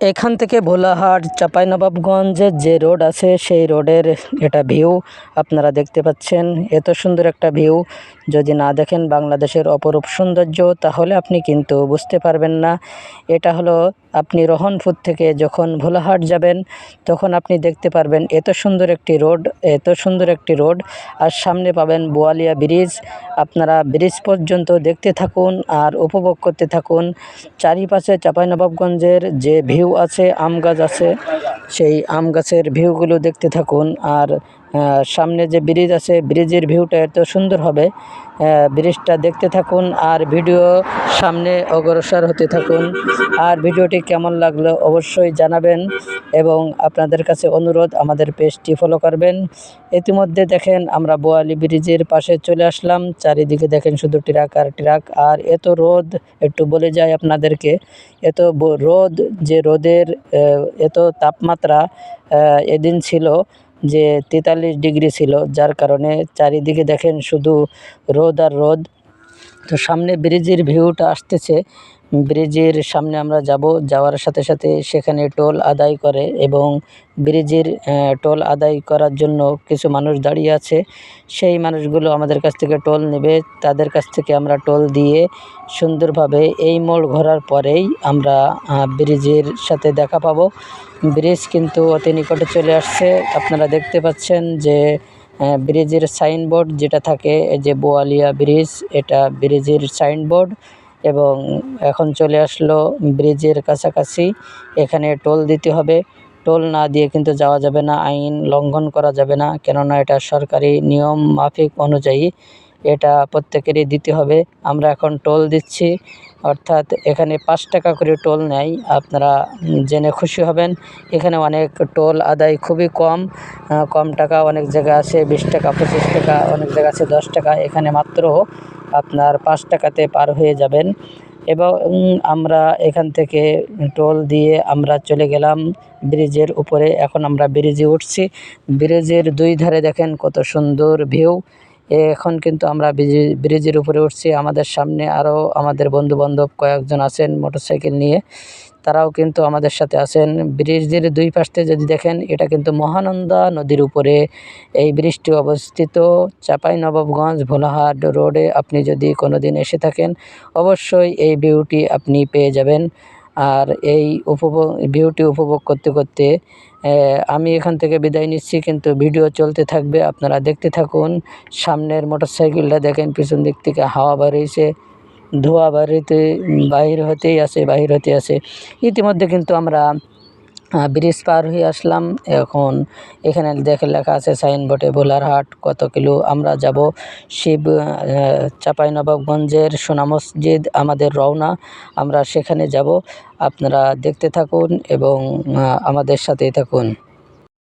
এখান থেকে ভোলাহাট চাঁপাইনবাবগঞ্জের যে রোড আছে, সেই রোডের এটা ভিউ আপনারা দেখতে পাচ্ছেন। এত সুন্দর একটা ভিউ। যদি না দেখেন বাংলাদেশের অপরূপ সৌন্দর্য, তাহলে আপনি কিন্তু বুঝতে পারবেন না। এটা হলো আপনি রহনপুর থেকে যখন ভোলাহাট যাবেন, তখন আপনি দেখতে পারবেন এত সুন্দর একটি রোড, এত সুন্দর একটি রোড। আর সামনে পাবেন বোয়ালিয়া ব্রিজ। আপনারা ব্রিজ পর্যন্ত দেখতে থাকুন আর উপভোগ করতে থাকুন। চারিপাশে চাঁপাইনবাবগঞ্জের যে ভিউ আছে আম গাছ আছে সেই আম গাছের ভিউগুলো দেখতে থাকুন। আর সামনে যে ব্রিজ আছে, ব্রিজের ভিউটা এত সুন্দর হবে। ব্রিজটা দেখতে থাকুন আর ভিডিও সামনে অগ্রসর হতে থাকুন। আর ভিডিওটি কেমন লাগল অবশ্যই জানাবেন এবং আপনাদের কাছে অনুরোধ, আমাদের পেজটি ফলো করবেন। ইতিমধ্যে দেখেন আমরা বোয়ালি ব্রিজের পাশে চলে আসলাম। চারিদিকে দেখেন শুধু ট্রাক আর ট্রাক। আর এত রোদ, একটু বলে যায় আপনাদেরকে, এত রোদ, যে রোদের এত তাপমাত্রা এদিন ছিল যে তেতাল্লিশ ডিগ্রি ছিল, যার কারণে চারিদিকে দেখেন শুধু রোদ আর রোদ। তো সামনে ব্রিজের ভিউটা আসতেছে। ব্রিজের সামনে আমরা যাব, যাওয়ার সাথে সাথে সেখানে টোল আদায় করে এবং ব্রিজের টোল আদায় করার জন্য কিছু মানুষ দাঁড়িয়ে আছে। সেই মানুষগুলো আমাদের কাছ থেকে টোল নেবে। তাদের কাছ থেকে আমরা টোল দিয়ে সুন্দরভাবে এই মোড় ঘোরার পরেই আমরা ব্রিজের সাথে দেখা পাবো। ব্রিজ কিন্তু অতি নিকটে চলে আসছে। আপনারা দেখতে পাচ্ছেন যে ব্রিজের সাইনবোর্ড যেটা থাকে যে বোয়ালিয়া ব্রিজ, এটা ব্রিজের সাইনবোর্ড। এবং এখন চলে আসলো ব্রিজের কাছাকাছি। এখানে টোল দিতে হবে। টোল না দিয়ে কিন্তু যাওয়া যাবে না। আইন লঙ্ঘন করা যাবে না। কেননা এটা সরকারি নিয়ম মাফিক অনুযায়ী এটা প্রত্যেকেরই দিতে হবে। আমরা এখন টোল দিচ্ছি। অর্থাৎ এখানে পাঁচ টাকা করে টোল নেয়। আপনারা জেনে খুশি হবেন। এখানে অনেক টোল আদায় খুবই কম। কম টাকা অনেক জায়গা আছে। বিশ টাকা, পঁচিশ টাকা, অনেক জায়গা আছে দশ টাকা। এখানে মাত্র আপনার পাঁচ টাকাতে পার হয়ে যাবেন। এবং আমরা এখান থেকে টোল দিয়ে আমরা চলে গেলাম ব্রিজের উপরে। এখন আমরা ব্রিজে উঠছি। ব্রিজের দুই ধারে দেখেন কত সুন্দর ভিউ। এখন কিন্তু আমরা ব্রিজে- ব্রিজের উপরে উঠছি। আমাদের সামনে আরও আমাদের বন্ধু বান্ধব কয়েকজন আছেন মোটরসাইকেল নিয়ে। তারাও কিন্তু আমাদের সাথে আছেন। ব্রিজের দুই পাশে যদি দেখেন, এটা কিন্তু মহানন্দা নদীর উপরে। এই ব্রিজটি অবস্থিত চাঁপাইনবাবগঞ্জ ভোলাহাট রোডে। আপনি যদি কোনো দিন এসে থাকেন, অবশ্যই এই ভিউটি আপনি পেয়ে যাবেন। আর এই উপভোগ ভিউটি উপভোগ করতে করতে আমি এখান থেকে বিদায় নিচ্ছি। কিন্তু ভিডিও চলতে থাকবে। আপনারা দেখতে থাকুন। সামনের মোটরসাইকেলটা দেখেন, পিছন দিক থেকে হাওয়া বাড়িয়েছে ধোয়া বাড়িতে বাহির হতেই আসে বাহির হতে আসে ইতিমধ্যে কিন্তু আমরা ব্রিজ পার হয়ে আসলাম। এখন এখানে দেখে লেখা আছে, সাইনবোর্ডে ভোলারহাট কত কিলো আমরা যাব। শিব চাঁপাইনবাবগঞ্জের সোনা মসজিদ, আমাদের রওনা, আমরা সেখানে যাব। আপনারা দেখতে থাকুন এবং আমাদের সাথেই থাকুন।